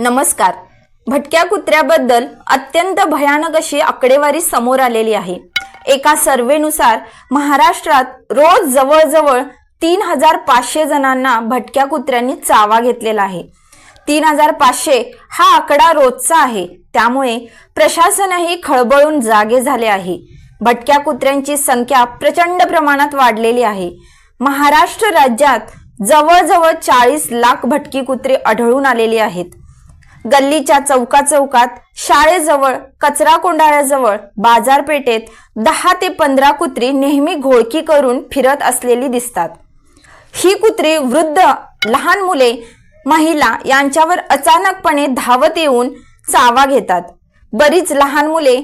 नमस्कार. भटक्या कुत्र्याबद्दल अत्यंत भयानक अशी आकडेवारी समोर आलेली आहे. एका सर्वेनुसार महाराष्ट्रात रोज जवळजवळ तीन हजार पाचशे जणांना भटक्या कुत्र्यांनी चावा घेतलेला आहे. तीन हजार पाचशे हा आकडा रोजचा आहे. त्यामुळे प्रशासनही खळबळून जागे झाले आहे. भटक्या कुत्र्यांची संख्या प्रचंड प्रमाणात वाढलेली आहे. महाराष्ट्र राज्यात जवळजवळ चाळीस लाख भटकी कुत्रे आढळून आलेली आहेत. गल्लीच्या चौका चौकात शाळेजवळ कचरा कोंडाळ्याजवळ बाजारपेठेत दहा ते पंधरा कुत्री नेहमी घोळकी करून फिरत असलेली दिसतात. ही कुत्री वृद्ध लहान मुले महिला यांच्यावर अचानकपणे धावत येऊन चावा घेतात. बरीच लहान मुले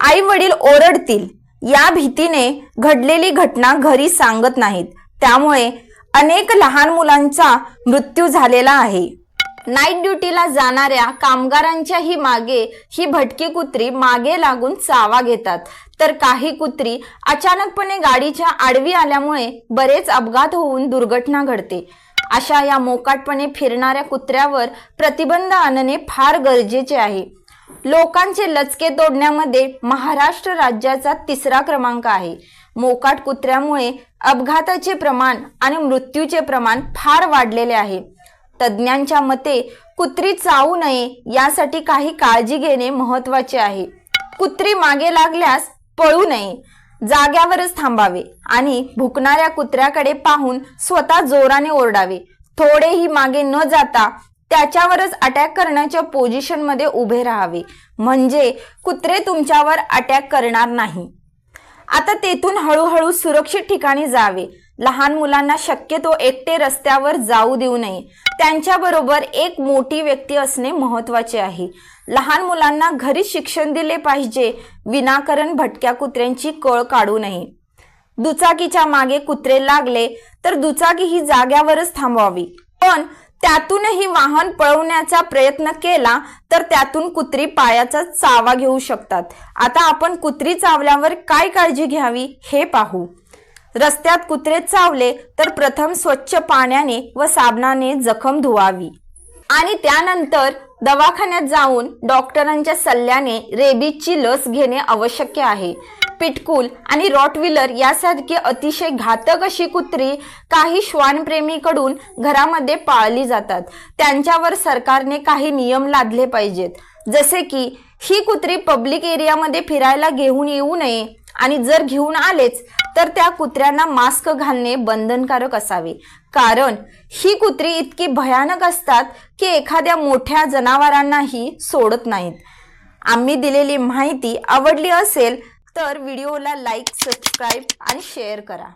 आई वडील ओरडतील. या भीतीने घडलेली घटना घरी सांगत नाहीत. त्यामुळे अनेक लहान मुलांचा मृत्यू झालेला आहे. नाईट ड्युटीला जाणाऱ्या कामगारांच्याही मागे ही भटकी कुत्री मागे लागून चावा घेतात. तर काही कुत्री अचानकपणे गाडीच्या आडवी आल्यामुळे बरेच अपघात होऊन दुर्घटना घडते. अशा या मोकाटपणे फिरणाऱ्या कुत्र्यावर प्रतिबंध आणणे फार गरजेचे आहे. लोकांचे लचके तोडण्यामध्ये महाराष्ट्र राज्याचा तिसरा क्रमांक आहे. मोकाट कुत्र्यामुळे अपघाताचे प्रमाण आणि मृत्यूचे प्रमाण फार वाढलेले आहे. तज्ज्ञांच्या मते कुत्री चावू नये यासाठी काही काळजी घेणे महत्त्वाचे आहे. कुत्री मागे लागल्यास पळू नये जाग्यावरच थांबावे आणि भुकणाऱ्या कुत्र्याकडे पाहून स्वतः जोराने ओरडावे. थोडेही मागे न जाता त्याच्यावरच अटॅक करण्याच्या पोझिशनमध्ये उभे राहावे. म्हणजे कुत्रे तुमच्यावर अटॅक करणार नाही. आता तेथून हळूहळू सुरक्षित ठिकाणी जावे. लहान मुलांना शक्यतो एकटे रस्त्यावर जाऊ देऊ नये. त्यांच्याबरोबर एक मोठी व्यक्ती असणे महत्त्वाचे आहे. लहान मुलांना घरी शिक्षण दिले पाहिजे विनाकारण भटक्या कुत्र्यांची कळ काढू नये. दुचाकीच्या मागे कुत्रे लागले तर दुचाकी ही जाग्यावरच थांबवावी. पण त्यातूनही वाहन पळवण्याचा प्रयत्न केला तर त्यातून कुत्री पायाचा चावा घेऊ शकतात. आता आपण कुत्री चावल्यावर काय काळजी घ्यावी हे पाहू. रस्त्यात कुत्रे चावले तर प्रथम स्वच्छ पाण्याने व साबणाने जखम धुवावी. आणि त्यानंतर दवाखान्यात जाऊन डॉक्टरांच्या सल्ल्याने रेबीजची लस घेणे आवश्यक आहे. पिटकुल आणि रॉटविलर यासारखी अतिशय घातक अशी कुत्री काही श्वानप्रेमीकडून घरामध्ये पाळली जातात. त्यांच्यावर सरकारने काही नियम लादले पाहिजेत. जसे की ही कुत्री पब्लिक एरियामध्ये फिरायला घेऊन येऊ नये आणि जर घेऊन आलेच तर त्या कुत्र्यांना मास्क घालणे बंधनकारक असावे. कारण ही कुत्री इतकी भयानक असतात की एखाद्या मोठ्या जनावरांनाही सोडत नाहीत. आम्ही दिलेली माहिती आवडली असेल तर व्हिडिओला लाईक सबस्क्राईब आणि शेअर करा.